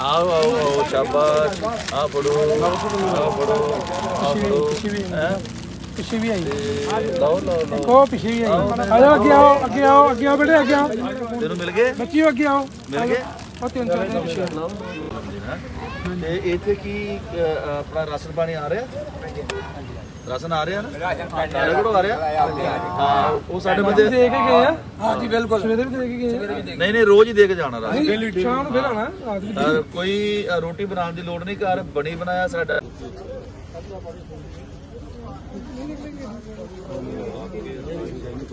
ਆਓ ਆਓ ਆਓ ਸ਼ਾਬਾਸ਼। ਆ ਫੜੋ ਆ ਫੜੋ ਆ ਫੜੋ ਹੈਂ? ਪਿੱਛੇ ਵੀ ਆਈ। ਲਓ ਲਓ ਲਓ। ਉਹ ਪਿੱਛੇ ਵੀ ਆਈ। ਆ ਜਾਓ ਅੱਗੇ ਆਓ ਅੱਗੇ ਆਓ ਅੱਗੇ ਆਓ ਬੇਟੇ ਅੱਗੇ ਆਓ। ਤੈਨੂੰ ਮਿਲ ਗਏ? ਬੱਚਿਓ ਅੱਗੇ ਆਓ। ਮਿਲ ਗਏ? ਉਹ ਤਿੰਨ ਚਾਰ ਦਿਨ ਪਿੱਛੇ। ਤੇ ਇੱਥੇ ਕੀ ਅ, ਆਪਣਾ ਰਾਸ਼ਨ ਪਾਣੀ ਆ ਰਿਹਾ? ਰਾਸ਼ਨ ਆ ਰਿਹਾ ਨਾ? ਸਾਰੇ ਕੋਲ ਆ ਰਿਹਾ? ਹਾਂ ਉਹ ਸਾਡੇ ਬੰਦੇ ਦੇ ਕੇ ਗਏ ਆ? ਹਾਂਜੀ ਬਿਲਕੁਲ। ਸਵੇਰੇ ਵੀ ਦੇ ਕੇ ਗਏ ਆ? ਨਹੀਂ ਨਹੀਂ ਰੋਜ਼ ਹੀ ਦੇ ਕੇ ਜਾਣਾ ਰਾਸ਼ਨ। ਸ਼ਾਮ ਨੂੰ ਫਿਰ ਆਣਾ ਰਾਤ ਵੀ ਅ, ਕੋਈ ਅ, ਰੋਟੀ ਬਣਾਉਣ ਦੀ ਲੋੜ ਨਹੀਂ ਘਰ ਬਣੀ ਬਣਾਇਆ ਸਾਡਾ।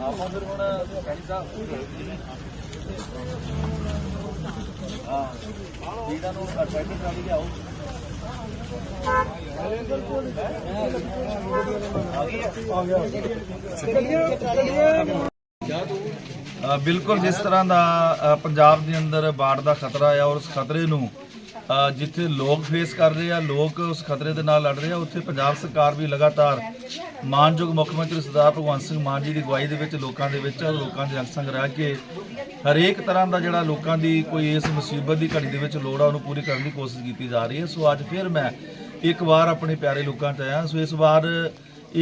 ਆਪਾਂ ਫਿਰ ਹੁਣ ਕੈਂਡੀ ਸਾਹਿਬ ਹਾਂ ਇਹਨਾਂ ਨੂੰ ਅਟਰੈਕਟ ਕਰ ਲਈ ਬਿਲਕੁਲ ਜਿਸ ਤਰ੍ਹਾਂ ਦਾ ਪੰਜਾਬ ਦੇ ਅੰਦਰ ਬਾੜ ਦਾ ਖਤਰਾ ਆ ਔਰ ਉਸ ਖਤਰੇ ਨੂੰ ਜਿੱਥੇ ਲੋਕ ਫੇਸ ਕਰ ਰਹੇ ਆ, ਲੋਕ ਉਸ ਖਤਰੇ ਦੇ ਨਾਲ ਲੜ ਰਹੇ ਆ, ਉੱਥੇ ਪੰਜਾਬ ਸਰਕਾਰ ਵੀ ਲਗਾਤਾਰ ਮਾਨਯੋਗ ਮੁੱਖ ਮੰਤਰੀ ਸਰਦਾਰ ਭਗਵੰਤ ਸਿੰਘ ਮਾਨ ਜੀ ਦੀ ਅਗਵਾਈ ਦੇ ਵਿੱਚ ਲੋਕਾਂ ਦੇ ਵਿੱਚ ਲੋਕਾਂ ਦੇ ਅੰਗ ਸੰਗ ਰਹਿ ਕੇ ਹਰੇਕ ਤਰ੍ਹਾਂ ਦਾ ਜਿਹੜਾ ਲੋਕਾਂ ਦੀ ਕੋਈ ਇਸ ਮੁਸੀਬਤ ਦੀ ਘੜੀ ਦੇ ਵਿੱਚ ਲੋੜ ਆ, ਉਹਨੂੰ ਪੂਰੀ ਕਰਨ ਦੀ ਕੋਸ਼ਿਸ਼ ਕੀਤੀ ਜਾ ਰਹੀ ਹੈ। ਸੋ ਅੱਜ ਫਿਰ ਮੈਂ ਇੱਕ ਵਾਰ ਆਪਣੇ ਪਿਆਰੇ ਲੋਕਾਂ 'ਚ ਆਇਆ। ਸੋ ਇਸ ਵਾਰ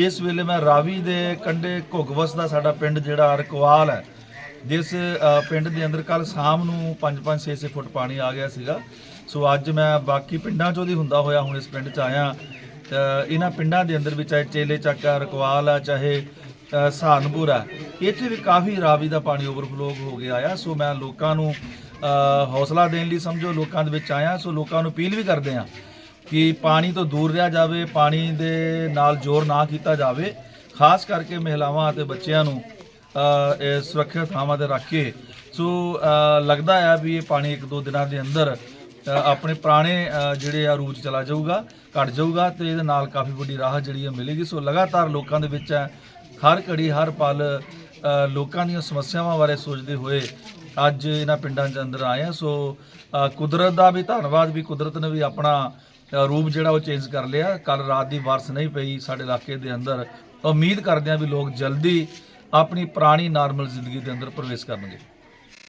ਇਸ ਵੇਲੇ ਮੈਂ ਰਾਵੀ ਦੇ ਕੰਢੇ ਘੁੱਗਵਸ ਦਾ ਸਾਡਾ ਪਿੰਡ ਜਿਹੜਾ ਰਕਵਾਲ ਹੈ, ਜਿਸ ਪਿੰਡ ਦੇ ਅੰਦਰ ਕੱਲ ਸ਼ਾਮ ਨੂੰ 5-5 6-6 ਫੁੱਟ ਪਾਣੀ ਆ ਗਿਆ ਸੀਗਾ। ਸੋ ਅੱਜ ਮੈਂ ਬਾਕੀ ਪਿੰਡਾਂ 'ਚੋਂ ਦੀ ਹੁੰਦਾ ਹੋਇਆ ਹੁਣ ਇਸ ਪਿੰਡ 'ਚ ਆਇਆ। ਇਹਨਾਂ ਪਿੰਡਾਂ ਦੇ ਅੰਦਰ ਵੀ ਚਾਹੇ ਚੇਲੇ ਚੱਕਾ ਰਕਵਾਲ ਆ ਚਾਹੇ ਅ, ਸਹਾਰਨਪੁਰ ਆ ਇੱਥੇ ਵੀ ਕਾਫੀ ਰਾਵੀ ਦਾ ਪਾਣੀ ਓਵਰਫਲੋ ਹੋ ਗਿਆ ਆ। ਸੋ ਮੈਂ ਲੋਕਾਂ ਨੂੰ ਹੌਸਲਾ ਦੇਣ ਲਈ ਸਮਝੋ ਲੋਕਾਂ ਦੇ ਵਿੱਚ ਆਇਆ ਸੋ ਲੋਕਾਂ ਨੂੰ ਅਪੀਲ ਵੀ ਕਰਦੇ ਆ ਕਿ ਪਾਣੀ ਤੋਂ ਦੂਰ ਰਿਹਾ ਜਾਵੇ ਪਾਣੀ ਦੇ ਨਾਲ ਜ਼ੋਰ ਨਾ ਕੀਤਾ ਜਾਵੇ ਖਾਸ ਕਰਕੇ ਮਹਿਲਾਵਾਂ ਅਤੇ ਬੱਚਿਆਂ ਨੂੰ ਸੁਰੱਖਿਅਤ ਥਾਵਾਂ ਤੇ ਰੱਖ ਕੇ। ਸੋ ਲੱਗਦਾ ਆ ਵੀ ਇਹ ਪਾਣੀ ਇੱਕ ਦੋ ਦਿਨਾਂ ਦੇ ਅੰਦਰ ਆਪਣੇ ਪੁਰਾਣੇ ਜਿਹੜੇ ਆ ਰੂਟ ਚਲਾ ਜਾਊਗਾ, ਘਟ ਜਾਊਗਾ ਤੇ ਇਹਦੇ ਨਾਲ ਕਾਫੀ ਵੱਡੀ ਰਾਹਤ ਜਿਹੜੀ ਆ ਮਿਲੇਗੀ। ਸੋ ਲਗਾਤਾਰ ਲੋਕਾਂ ਦੇ ਵਿੱਚ ਹੈ ਹਰ ਘੜੀ, ਹਰ ਪਲ ਲੋਕਾਂ ਦੀਆਂ ਸਮੱਸਿਆਵਾਂ ਬਾਰੇ ਸੋਚਦੇ ਹੋਏ ਅੱਜ ਇਹਨਾਂ ਪਿੰਡਾਂ ਦੇ ਅੰਦਰ ਆਏ ਆ। ਸੋ ਕੁਦਰਤ ਦਾ ਵੀ ਧੰਨਵਾਦ, ਵੀ ਕੁਦਰਤ ਨੇ ਵੀ ਆਪਣਾ ਰੂਪ ਜਿਹੜਾ ਉਹ ਚੇਂਜ ਕਰ ਲਿਆ। ਕੱਲ ਰਾਤ ਦੀ ਵਾਰਸ਼ ਨਹੀਂ ਪਈ ਸਾਡੇ ਇਲਾਕੇ ਦੇ ਅੰਦਰ। ਉਮੀਦ ਕਰਦੇ ਆ ਵੀ ਲੋਕ ਜਲਦੀ ਆਪਣੀ ਪੁਰਾਣੀ ਨਾਰਮਲ ਜ਼ਿੰਦਗੀ ਦੇ ਅੰਦਰ ਪ੍ਰਵੇਸ਼ ਕਰਨਗੇ।